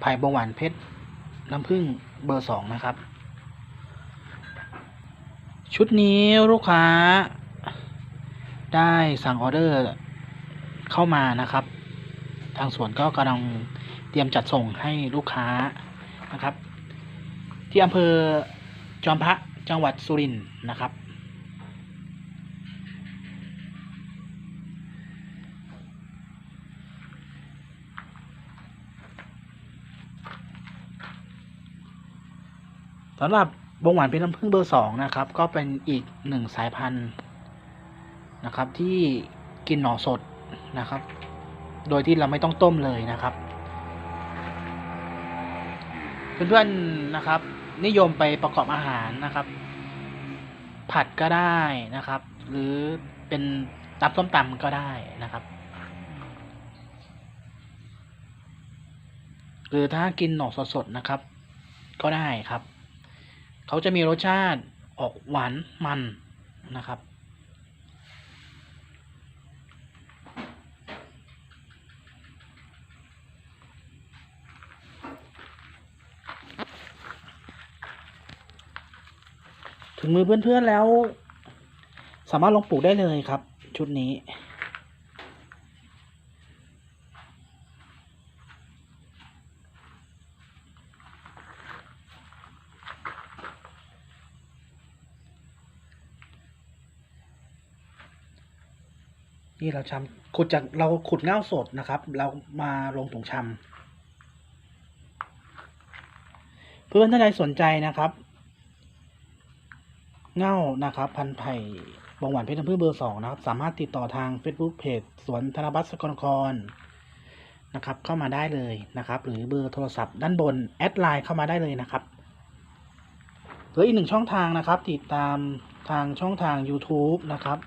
ไผ่บงหวานเพชร น้ำผึ้งเบอร์สองนะครับ ชุดนี้ลูกค้า ได้สั่งออเดอร์เข้ามานะครับ ทางสวนก็กำลังเตรียมจัดส่งให้ลูกค้านะครับ ที่อำเภอจอมพระจังหวัดสุรินทร์นะครับ สำหรับบงหวานเป็นน้ำผึ้งเบอร์สองนะครับ ก็เป็นอีกหนึ่งสายพันธุ์นะครับ ที่กินหน่อสดนะครับ โดยที่เราไม่ต้องต้มเลยนะครับ เพื่อนๆนะครับ นิยมไปประกอบอาหารนะครับ ผัดก็ได้นะครับ หรือเป็นตับส้มตำก็ได้นะครับหรือถ้ากินหน่อสดๆนะครับ ก็ได้ครับ เขาจะมีรสชาติออกหวานมันนะครับ ถึงมือเพื่อนๆแล้ว สามารถลงปลูกได้เลยครับ ชุดนี้ นี่เราชำขุดจากเราขุดเง่าสดนะครับ เรามาลงถุงชำเพื่อนท่านใดสนใจนะครับ เง่านะครับ พันไผ่บงหวานเพชรน้ำผึ้งเบอร์สองนะครับ สามารถติดต่อทาง Facebook เพจสวนธนบัตรสกลนครนะครับ เข้ามาได้เลยนะครับ หรือเบอร์โทรศัพท์ด้านบนแอดไลน์เข้ามาได้เลยนะครับหรืออีกหนึ่งช่องทางนะครับ ติดตามทางช่องทาง YouTube นะครับ